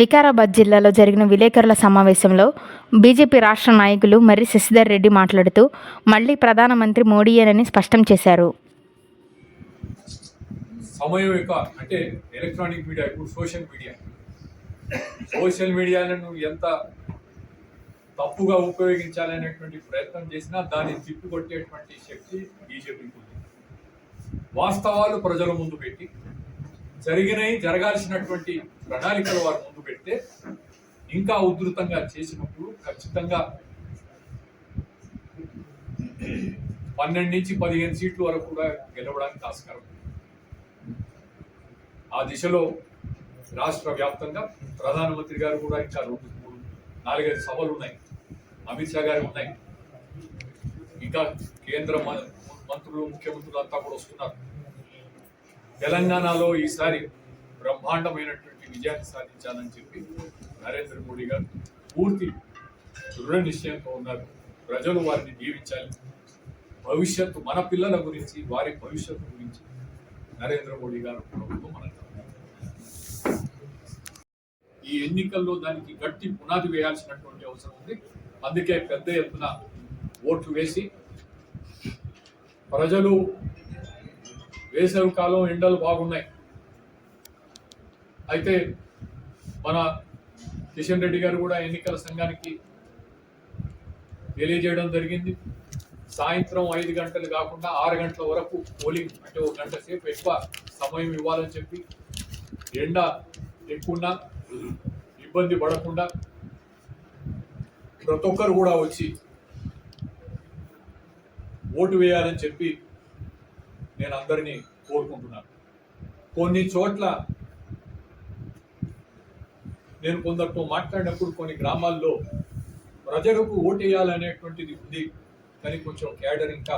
వికారాబాద్ జిల్లాలో జరిగిన విలేకరుల సమావేశంలో బీజేపీ రాష్ట్ర నాయకులు మర్రి శశిధర్ రెడ్డి మాట్లాడుతూ మళ్ళీ ప్రధానమంత్రి మోడీయేనని స్పష్టం చేశారు. సమయం యొక్క అంటే ఎలక్ట్రానిక్ మీడియా ఇప్పుడు సోషల్ మీడియా సోషల్ మీడియాలను ఎంత తప్పుగా ఉపయోగించాలనేటువంటి ప్రయత్నం చేసినా దాన్ని తిప్పికొట్టేటువంటి శక్తి బీజేపీకి ఉంది. వాస్తవాలు ప్రజల ముందు పెట్టి జరిగినవి జరగాల్సినటువంటి ప్రణాళికలు వారు ముందు పెడితే ఇంకా ఉధృతంగా చేసినప్పుడు ఖచ్చితంగా పన్నెండు నుంచి పదిహేను సీట్ల వరకు కూడా గెలవడానికి ఆస్కారం ఆ దిశలో రాష్ట్ర వ్యాప్తంగా ప్రధానమంత్రి గారు కూడా ఇంకా రెండు మూడు నాలుగైదు సభలు ఉన్నాయి. అమిత్ షా గారు ఉన్నాయి. ఇంకా కేంద్ర మ- మంత్రులు ముఖ్యమంత్రులు అంతా కూడా వస్తున్నారు. తెలంగాణలో ఈసారి బ్రహ్మాండమైనటువంటి విజయాన్ని సాధించాలని చెప్పి నరేంద్ర మోడీ గారు పూర్తి దృఢ నిశ్చయంతో ఉన్నారు. ప్రజలు వారిని దీవించాలి. భవిష్యత్తు మన పిల్లల గురించి వారి భవిష్యత్తు గురించి నరేంద్ర మోడీ గారు ప్రభుత్వం మనకు ఈ ఎన్నికల్లో దానికి గట్టి పునాది వేయాల్సినటువంటి అవసరం ఉంది. అందుకే పెద్ద ఎత్తున ఓట్లు వేసి ప్రజలు వేసవి కాలం ఎండలు బాగున్నాయి. అయితే మన కిషన్ రెడ్డి గారు కూడా ఎన్నికల సంఘానికి తెలియజేయడం జరిగింది. సాయంత్రం ఐదు గంటలు కాకుండా ఆరు గంటల వరకు పోలింగ్ అంటే ఒక గంట సేపు ఎక్కువ సమయం ఇవ్వాలని చెప్పి ఎండ ఎక్కువన్నా ఇబ్బంది పడకుండా ప్రతి ఒక్కరు కూడా వచ్చి ఓటు వేయాలని చెప్పి నేను అందరినీ కోరుకుంటున్నాను. కొన్ని చోట్ల నేను కొందరితో మాట్లాడినప్పుడు కొన్ని గ్రామాల్లో ప్రజలకు ఓటేయాలనేటువంటిది వేయాలనేటువంటిది ఉంది కానీ కొంచెం క్యాడర్ ఇంకా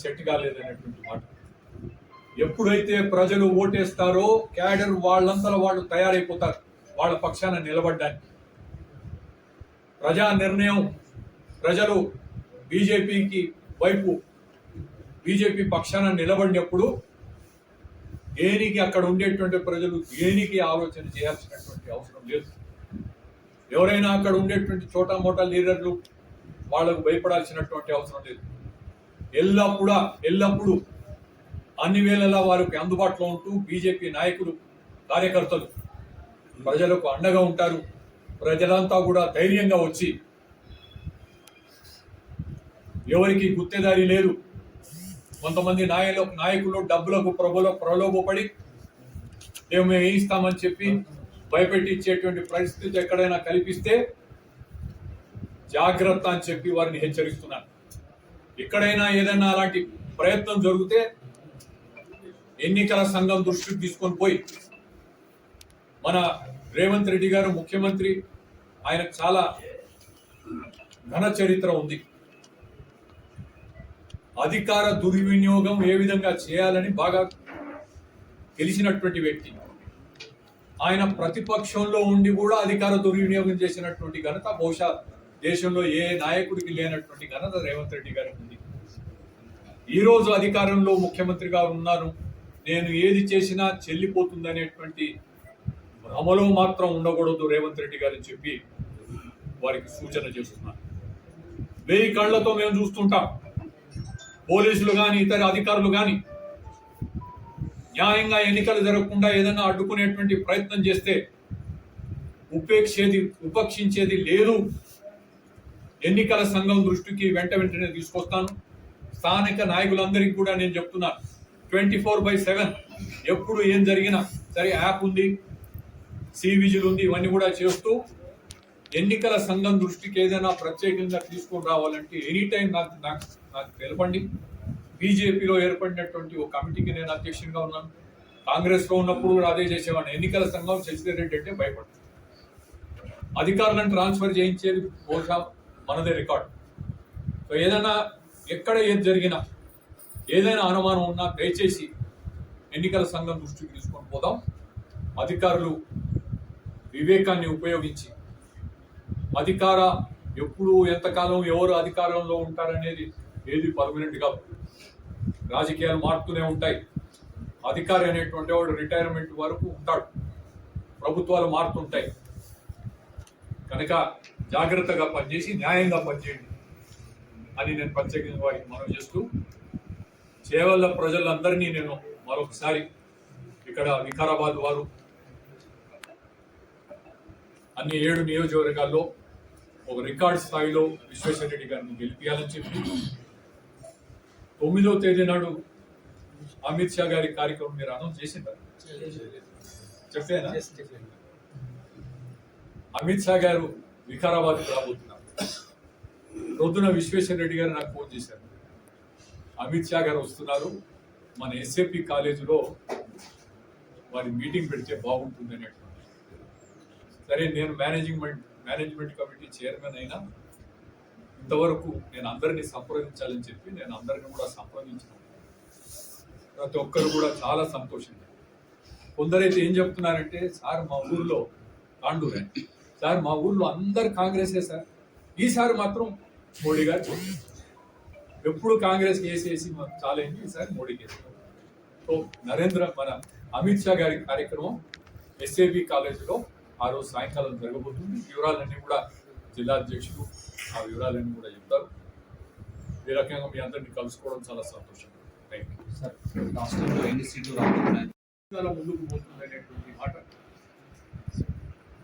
సెట్ కాలేదనేటువంటి మాట. ఎప్పుడైతే ప్రజలు ఓటేస్తారో క్యాడర్ వాళ్ళంతా వాళ్ళు తయారైపోతారు వాళ్ళ పక్షాన నిలబడ్డానికి. ప్రజా నిర్ణయం ప్రజలు బీజేపీకి వైపు బీజేపీ పక్షాన నిలబడినప్పుడు దేనికి అక్కడ ఉండేటువంటి ప్రజలు దేనికి ఆలోచన చేయాల్సినటువంటి అవసరం లేదు. ఎవరైనా అక్కడ ఉండేటువంటి చోటా మోటా లీడర్లు వాళ్ళకు భయపడాల్సినటువంటి అవసరం లేదు. ఎల్లప్పుడూ ఎల్లప్పుడూ అన్ని వేళలా వారికి అందుబాటులో ఉంటూ బీజేపీ నాయకులు కార్యకర్తలు ప్రజలకు అండగా ఉంటారు. ప్రజలంతా కూడా ధైర్యంగా వచ్చి ఎవరికి గుత్తేదారి లేరు కొంతమంది నాయకులు నాయకులు డబ్బులకు ప్రభుల ప్రలోభపడి మేము మేము వేయిస్తామని చెప్పి భయపెట్టి ఇచ్చేటువంటి పరిస్థితి ఎక్కడైనా కల్పిస్తే జాగ్రత్త అని చెప్పి వారిని హెచ్చరిస్తున్నాను ఎక్కడైనా ఏదైనా అలాంటి ప్రయత్నం జరిగితే ఎన్నికల సంఘం దృష్టికి తీసుకొని పోయి మన రేవంత్ రెడ్డి గారు ముఖ్యమంత్రి ఆయనకు చాలా ఘన చరిత్ర ఉంది. అధికార దుర్వినియోగం ఏ విధంగా చేయాలని బాగా తెలిసినటువంటి వ్యక్తి. ఆయన ప్రతిపక్షంలో ఉండి కూడా అధికార దుర్వినియోగం చేసినటువంటి ఘనత బహుశా దేశంలో ఏ నాయకుడికి లేనటువంటి ఘనత రేవంత్ రెడ్డి గారికి ఉంది. ఈ రోజు అధికారంలో ముఖ్యమంత్రిగా ఉన్నారు. నేను ఏది చేసినా చెల్లిపోతుందనేటువంటి భ్రమలో మాత్రం ఉండకూడదు రేవంత్ రెడ్డి గారు చెప్పి వారికి సూచన చేస్తున్నాను వెయ్యి కళ్ళతో మేము చూస్తుంటాం. పోలీసులు కానీ ఇతర అధికారులు కానీ న్యాయంగా ఎన్నికలు జరగకుండా ఏదైనా అడ్డుకునేటువంటి ప్రయత్నం చేస్తే ఉపేక్షేది ఉపేక్షించేది లేదు. ఎన్నికల సంఘం దృష్టికి వెంట వెంటనే తీసుకొస్తాను. స్థానిక నాయకులందరికీ కూడా నేను చెప్తున్నాను ట్వంటీ ఫోర్ బై సెవెన్ ఎప్పుడు ఏం జరిగినా సరే యాప్ ఉంది సీ విజిల్ ఉంది ఇవన్నీ కూడా చేస్తూ ఎన్నికల సంఘం దృష్టికి ఏదైనా ప్రత్యేకంగా తీసుకొని రావాలంటే ఎనీ టైం నాకు నాకు నాకు తెలపండి. బీజేపీలో ఏర్పడినటువంటి ఒక కమిటీకి నేను అధ్యక్షునిగా ఉన్నాను. కాంగ్రెస్లో ఉన్నప్పుడు కూడా అదే చేసేవాడిని. ఎన్నికల సంఘం శశిధర్ రెడ్డి అంటే భయపడుతుంది అధికారులను ట్రాన్స్ఫర్ చేయించేది బహుశా మనదే రికార్డ్. సో ఏదైనా ఎక్కడ ఏది జరిగినా ఏదైనా అనుమానం ఉన్నా దయచేసి ఎన్నికల సంఘం దృష్టికి తీసుకొని పోదాం. అధికారులు వివేకాన్ని ఉపయోగించి అధికార ఎప్పుడు ఎంతకాలం ఎవరు అధికారంలో ఉంటారనేది ఏది పర్మనెంట్ కాదు రాజకీయాలు మారుతూనే ఉంటాయి. అధికారి అనేటువంటి వాడు రిటైర్మెంట్ వరకు ఉంటాడు. ప్రభుత్వాలు మారుతుంటాయి. కనుక జాగ్రత్తగా పనిచేసి న్యాయంగా పనిచేయండి అని నేను ప్రత్యేకంగా వారికి మనం చేస్తూ చేవల్ల ప్రజలందరినీ నేను మరొకసారి ఇక్కడ వికారాబాద్ వారు అన్ని ఏడు నియోజకవర్గాల్లో ఒక రికార్డ్ స్థాయిలో విశ్వేశ్వర రెడ్డి గారిని గెలిపించాలని చెప్పి తొమ్మిదవ తేదీ నాడు అమిత్ షా గారి కార్యక్రమం మీరు అనౌన్స్ చేసింటారు చెప్పేనా? అమిత్ షా గారు వికారాబాద్ రాబోతున్నారు. రొద్దున విశ్వేశ్వర రెడ్డి గారు నాకు ఫోన్ చేశారు. అమిత్ షా గారు వస్తున్నారు. మన ఎస్ఏపి కాలేజీలో వారి మీటింగ్ పెడితే బాగుంటుంది అనేటువంటి. సరే నేను మేనేజ్మెంట్ మేనేజ్మెంట్ కమిటీ చైర్మన్ అయినా ఇంతవరకు నేను అందరినీ సంప్రదించాలని చెప్పి నేను అందరిని కూడా సంప్రదించాను ప్రతి ఒక్కరు కూడా చాలా సంతోషంగా కొందరైతే ఏం చెప్తున్నారంటే సార్ మా ఊర్లో కాండూరే సార్ మా ఊర్లో అందరు కాంగ్రెసే సార్. ఈసారి మాత్రం మోడీ గారు చూడండి. ఎప్పుడు కాంగ్రెస్ వేసేసి మాకు చాలా అయింది ఈసారి మోడీకి వేస్తాం సో నరేంద్ర మన అమిత్ షా గారి కార్యక్రమం ఎస్ఏబి కాలేజీలో ఆ రోజు సాయంకాలం జరగబోతుంది. వివరాలన్నీ కూడా జిల్లా అధ్యక్షులు ఆ వివరాలన్నీ కూడా చెప్తారు. ఈ రకంగా మీ అందరినీ కలుసుకోవడం చాలా సంతోషం. థ్యాంక్ యూ సార్ రాష్ట్రంలో ఎన్ని సీట్లు రాబోతున్నాయి? ముందుకు మాట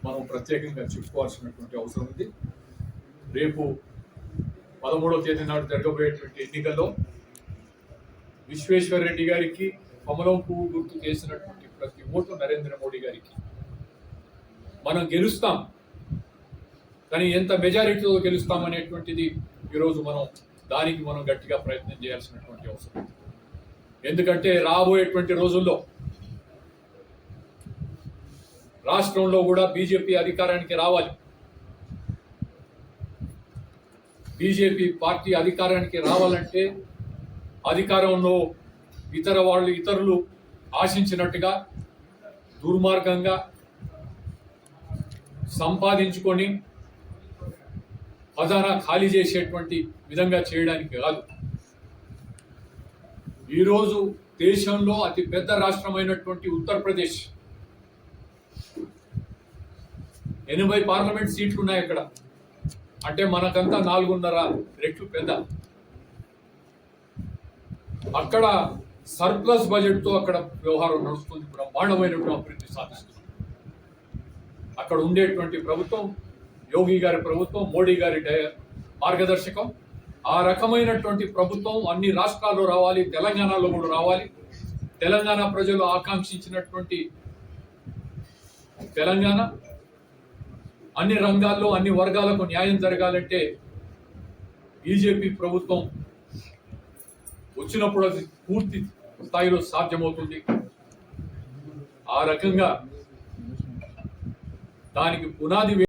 మనం ప్రత్యేకంగా చెప్పుకోవాల్సినటువంటి అవసరం ఉంది. రేపు పదమూడవ తేదీ నాడు జరగబోయేటువంటి ఎన్నికల్లో విశ్వేశ్వర రెడ్డి గారికి కమలం పువ్వు గుర్తు చేసినటువంటి ప్రతి ఓటు నరేంద్ర మోడీ గారికి. మనం గెలుస్తాం. కానీ ఎంత మెజారిటీతో గెలుస్తామనేటువంటిది ఈరోజు మనం దానికి మనం గట్టిగా ప్రయత్నం చేయాల్సినటువంటి అవసరం. ఎందుకంటే రాబోయేటువంటి రోజుల్లో రాష్ట్రంలో కూడా బీజేపీ అధికారానికి రావాలి. బీజేపీ పార్టీ అధికారానికి రావాలంటే అధికారంలో ఇతర వాళ్ళు ఇతరులు ఆశించినట్టుగా దుర్మార్గంగా సంపాదించుకొని ఖజానా ఖాళీ చేసేటువంటి విధంగా చేయడానికి కాదు ఈరోజు దేశంలో అతి పెద్ద రాష్ట్రమైనటువంటి ఉత్తరప్రదేశ్. ఎనభై పార్లమెంట్ సీట్లు ఉన్నాయి అక్కడ. అంటే మనకంతా నాలుగున్నర రెట్లు పెద్ద. అక్కడ సర్ప్లస్ బడ్జెట్తో అక్కడ వ్యవహారం నడుస్తుంది. బ్రహ్మాండమైనటువంటి అభివృద్ధి సాధిస్తుంది. అక్కడ ఉండేటువంటి ప్రభుత్వం యోగి గారి ప్రభుత్వం మోడీ గారి మార్గదర్శకం. ఆ రకమైనటువంటి ప్రభుత్వం అన్ని రాష్ట్రాల్లో రావాలి తెలంగాణలో కూడా రావాలి. తెలంగాణ ప్రజలు ఆకాంక్షించినటువంటి తెలంగాణ. అన్ని రంగాల్లో అన్ని వర్గాలకు న్యాయం జరగాలంటే బీజేపీ ప్రభుత్వం వచ్చినప్పుడు అది పూర్తి స్థాయిలో సాధ్యమవుతుంది. ఆ రకంగా దానికి పునాది